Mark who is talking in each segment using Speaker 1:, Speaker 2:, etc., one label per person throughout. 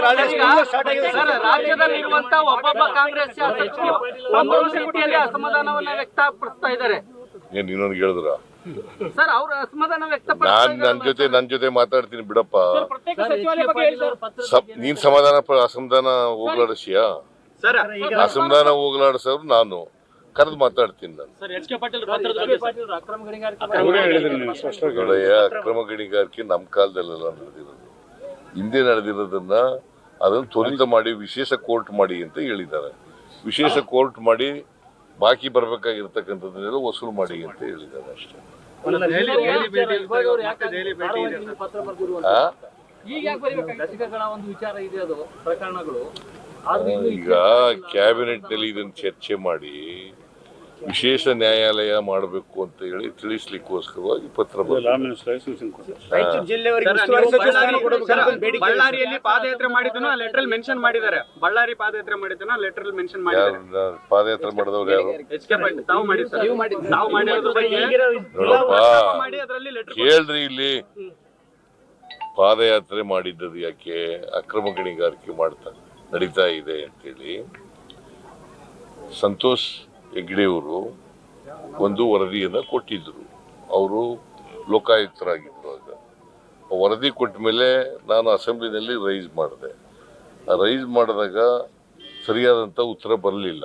Speaker 1: Sir
Speaker 2: ರಾಜ್ಯದಲ್ಲಿರುವಂತ ಒಬ್ಬೊಬ್ಬ ಕಾಂಗ್ರೆಸ್ ಶಾಸಕರು ಒಂದೊಂದು ರೀತಿಯಲ್ಲಿ ಅಸಮಾಧಾನವನ್ನ ವ್ಯಕ್ತಪಡಿಸ್ತಾ ಇದ್ದಾರೆ.
Speaker 3: ಏನ್ ಇನ್ನೊಂದು ಹೇಳಿದ್ರ
Speaker 2: ಸರ್ ಅವ್ರ ಅಸಮಾಧಾನ ವ್ಯಕ್ತಪಡಿಸ್ತಾ
Speaker 3: ನಾನ್ ನನ್ ಜೊತೆ ನನ್ ಜೊತೆ ಮಾತಾಡ್ತೀನಿ ಬಿಡಪ್ಪ. ಸಪ್- ನೀನ್ ಸಮಾಧಾನ ಪ- ಅಸಮಾಧಾನ ಹೋಗ್ಲಾಡಿಸಿಯ
Speaker 1: ಸರ್
Speaker 3: ಅಸಮಾಧಾನ ಹೋಗ್ಲಾಡಿಸೋರು ನಾನು. ಕರೆದು ಮಾತಾಡ್ತೀನಿ ನಾನು.
Speaker 2: ಸರ್ ಎಚ್ ಕೆ ಪಾಟೀಲ್ ಪಾತ್ರದ ಬಗ್ಗೆ ಸರ್. ಅಕ್ರಮ ಗಣಿಗಾರಿಕೆ
Speaker 3: ನಮ್ ಅಕ್ರಮ ಗಣಿಗಾರಿಕೆ ನಮ್ಮ ಕಾಲದಲ್ಲೆಲ್ಲ ನಡೆದಿರೋದು. ಹಿಂದೆ ನಡೆದಿರೋದನ್ನ ಅದನ್ನು ತ್ವರಿತ ಮಾಡಿ ವಿಶೇಷ ಕೋರ್ಟ್ ಮಾಡಿ ಅಂತ ಹೇಳಿದ್ದಾರೆ. ವಿಶೇಷ ಕೋರ್ಟ್ ಮಾಡಿ ಬಾಕಿ ಬರಬೇಕಾಗಿರ್ತಕ್ಕಂಥದ್ದನ್ನೆಲ್ಲ ವಸೂಲು ಮಾಡಿ ಅಂತ ಹೇಳಿದ್ದಾರೆ ಅಷ್ಟೇ.
Speaker 2: ಈಗ
Speaker 3: ಕ್ಯಾಬಿನೆಟ್ನಲ್ಲಿ ಇದನ್ನು ಚರ್ಚೆ ಮಾಡಿ ವಿಶೇಷ ನ್ಯಾಯಾಲಯ ಮಾಡಬೇಕು ಅಂತ ಹೇಳಿ ತಿಳಿಸ್ಲಿಕ್ಕೋಸ್ಕರವಾಗಿ ಪತ್ರ
Speaker 4: ಬಳ್ಳಾರಿಯಲ್ಲಿ ಪಾದಯಾತ್ರೆ ಮಾಡಿದನ ಆ ಲೆಟರ್ ಮೆನ್ಷನ್ ಮಾಡಿದ್ದಾರೆ. ಬಳ್ಳಾರಿ ಪಾದಯಾತ್ರೆ ಮಾಡಿದ್ದನ್ನು ಲೆಟರ್ ಮೆನ್ಷನ್ ಮಾಡಿದ್ದಾರೆ.
Speaker 3: ಪಾದಯಾತ್ರೆ ಮಾಡಿದವ್ರು ಯಾರು?
Speaker 4: ಎಚ್ ಕೆ ಪಾಟೀಲ್ ತಾವು ಮಾಡಿ ಸರ್. ತಾವು ಮಾಡಿರೋದ್ರ ಬಗ್ಗೆ. ಮಾಡಿ ಅದರಲ್ಲಿ ಲೆಟರ್
Speaker 3: ಕೇಳ್ರಿ ಇಲ್ಲಿ. ಪಾದಯಾತ್ರೆ ಮಾಡಿದ್ದದು ಯಾಕೆ? ಅಕ್ರಮ ಗಣಿಗಾರಿಕೆ ಮಾಡ್ತಾ ನಡೀತಾ ಇದೆ ಅಂತೇಳಿ. ಸಂತೋಷ್ ಹೆಗ್ಡೆಯವರು ಒಂದು ವರದಿಯನ್ನ ಕೊಟ್ಟಿದ್ದರು ಅವರು ಲೋಕಾಯುಕ್ತರಾಗಿದ್ರು ಆಗ. ವರದಿ ಕೊಟ್ಟ ಮೇಲೆ ನಾನು ಅಸೆಂಬ್ಲಿನಲ್ಲಿ ರೈಸ್ ಮಾಡಿದೆ. ಆ ರೈಸ್ ಮಾಡಿದಾಗ ಸರಿಯಾದಂಥ ಉತ್ತರ ಬರಲಿಲ್ಲ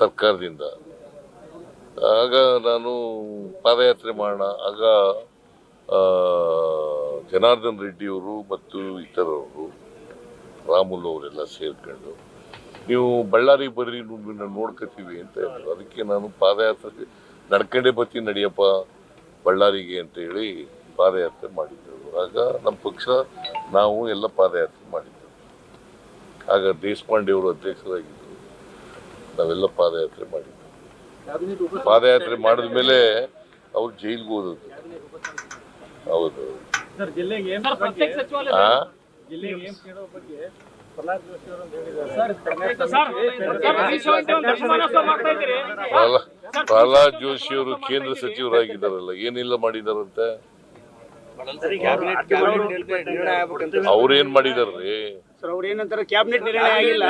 Speaker 3: ಸರ್ಕಾರದಿಂದ. ಆಗ ನಾನು ಪಾದಯಾತ್ರೆ ಮಾಡೋಣ, ಆಗ ಜನಾರ್ದನ್ ರೆಡ್ಡಿಯವರು ಮತ್ತು ಇತರವರು ರಾಮುಲು ಅವರೆಲ್ಲ ಸೇರ್ಕೊಂಡು ನೀವು ಬಳ್ಳಾರಿ ಬರ್ರಿ ನೋಡ್ಕೋತೀವಿ ನೋಡ್ಕೊತೀವಿ ಅಂತ ಹೇಳಿದ್ರು. ಅದಕ್ಕೆ ನಾನು ಪಾದಯಾತ್ರೆ ನಡ್ಕೊಂಡೇ ಬತ್ತಿ ನಡಿಯಪ್ಪ ಬಳ್ಳಾರಿಗೆ ಅಂತ ಹೇಳಿ ಪಾದಯಾತ್ರೆ ಮಾಡಿದ್ದೆವು ಆಗ ನಮ್ಮ ಪಕ್ಷ ನಾವು ಎಲ್ಲ ಪಾದಯಾತ್ರೆ ಮಾಡಿದ್ದೆವು ಆಗ ದೇಶಪಾಂಡೆ ಅವರು ಅಧ್ಯಕ್ಷರಾಗಿದ್ದರು ನಾವೆಲ್ಲ ಪಾದಯಾತ್ರೆ ಮಾಡಿದ್ದೆವು ಪಾದಯಾತ್ರೆ ಮಾಡಿದ ಮೇಲೆ ಅವ್ರು ಜೈಲ್ಗೆ ಹೋದದ್ದು. ಹೌದು. ಪ್ರಹ್ಲಾದ್ ಜೋಶಿ ಅವರು ಕೇಂದ್ರ ಸಚಿವರಾಗಿದ್ದಾರಲ್ಲ ಏನಿಲ್ಲ ಮಾಡಿದಾರಂತೆ? ಅವ್ರೇನ್ ಮಾಡಿದಾರ್ರಿ?
Speaker 1: ಸರ್ ಅವ್ರು ಏನಂತಾರೆ ಕ್ಯಾಬಿನೆಟ್ ನಿರ್ಣಯ ಆಗಿಲ್ಲ.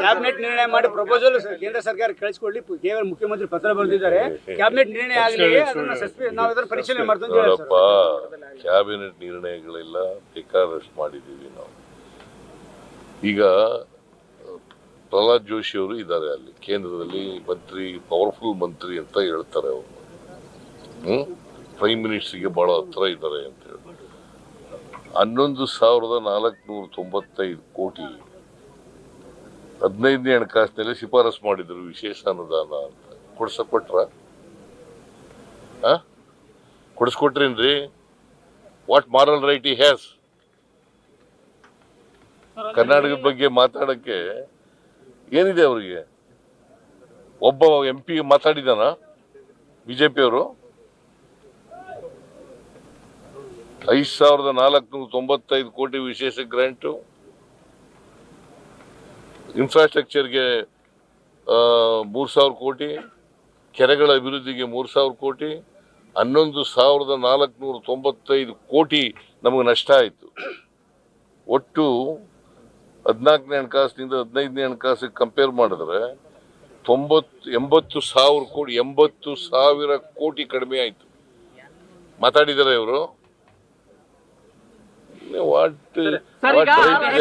Speaker 1: ಕ್ಯಾಬಿನೆಟ್ ನಿರ್ಣಯ ಮಾಡಿ ಪ್ರಪೋಸಲ್ ಕೇಂದ್ರ ಸರ್ಕಾರ ಕಳಿಸ್ಕೊಡ್ಲಿ ಕೇವಲ ಮುಖ್ಯಮಂತ್ರಿ ಪತ್ರ ಬರೆದಿದ್ದಾರೆ. ಕ್ಯಾಬಿನೆಟ್ ನಿರ್ಣಯ ಆಗಲಿ ನಾವು ಅದನ್ನ ಪರಿಶೀಲನೆ ಮಾಡ್ತೀವಿ
Speaker 3: ಕ್ಯಾಬಿನೆಟ್ ನಿರ್ಣಯಗಳೆಲ್ಲ ಬೇಕಾದಷ್ಟು ಮಾಡಿದ್ದೀವಿ ನಾವು. ಈಗ, ಪ್ರಹ್ಲಾದ್ ಜೋಶಿ ಅವರು ಇದ್ದಾರೆ ಅಲ್ಲಿ, ಕೇಂದ್ರದಲ್ಲಿ ಮಂತ್ರಿ ಪವರ್ಫುಲ್ ಮಂತ್ರಿ ಅಂತ ಹೇಳ್ತಾರೆ ಅವರು. ಹ್ಮ್? ಪ್ರೈಮ್ ಮಿನಿಸ್ಟರ್ಗೆ ಬಹಳ ಹತ್ರ ಇದ್ದಾರೆ ಅಂತ ಹೇಳಿ. ಹನ್ನೊಂದು ಸಾವಿರದ ನಾಲ್ಕುನೂರ ತೊಂಬತ್ತೈದು ಕೋಟಿ ಹದಿನೈದನೇ ಹಣಕಾಸಿನಲ್ಲಿ ಶಿಫಾರಸು ಮಾಡಿದ್ರು ವಿಶೇಷ ಅನುದಾನ ಅಂತ. ಕೊಡ್ಸ ಕೊಟ್ರ ಕೊಡಿಸ್ಕೊಟ್ರೇನ್ರಿ? What moral right he has ಕರ್ನಾಟಕದ ಬಗ್ಗೆ ಮಾತಾಡಕ್ಕೆ ಏನಿದೆ ಅವರಿಗೆ? ಒಬ್ಬ ಎಂ ಪಿ ಮಾತಾಡಿದಾನ ಬಿಜೆಪಿ ಅವರು? ಐದು ಸಾವಿರದ ನಾಲ್ಕುನೂರ ತೊಂಬತ್ತೈದು ಕೋಟಿ ವಿಶೇಷ ಗ್ರ್ಯಾಂಟು. ಇನ್ಫ್ರಾಸ್ಟ್ರಕ್ಚರ್ಗೆ ಮೂರು ಸಾವಿರ ಕೋಟಿ, ಕೆರೆಗಳ ಅಭಿವೃದ್ಧಿಗೆ ಮೂರು ಸಾವಿರ ಕೋಟಿ, ಹನ್ನೊಂದು ಸಾವಿರದ ನಾಲ್ಕುನೂರ ತೊಂಬತ್ತೈದು ಕೋಟಿ ನಮಗೆ ನಷ್ಟ ಆಯಿತು. ಒಟ್ಟು ಹದಿನಾಲ್ಕನೇ ಹಣಕಾಸಿನಿಂದ ಹದಿನೈದನೇ ಹಣಕಾಸಿಗೆ ಕಂಪೇರ್ ಮಾಡಿದ್ರೆ ತೊಂಬತ್ತು ಎಂಬತ್ತು ಸಾವಿರ ಕೋಟಿ ಎಂಬತ್ತು ಸಾವಿರ ಕೋಟಿ ಕಡಿಮೆ ಆಯಿತು. ಮಾತಾಡಿದ್ದಾರೆ ಇವರು. ವಾಟ್
Speaker 2: ಈಗ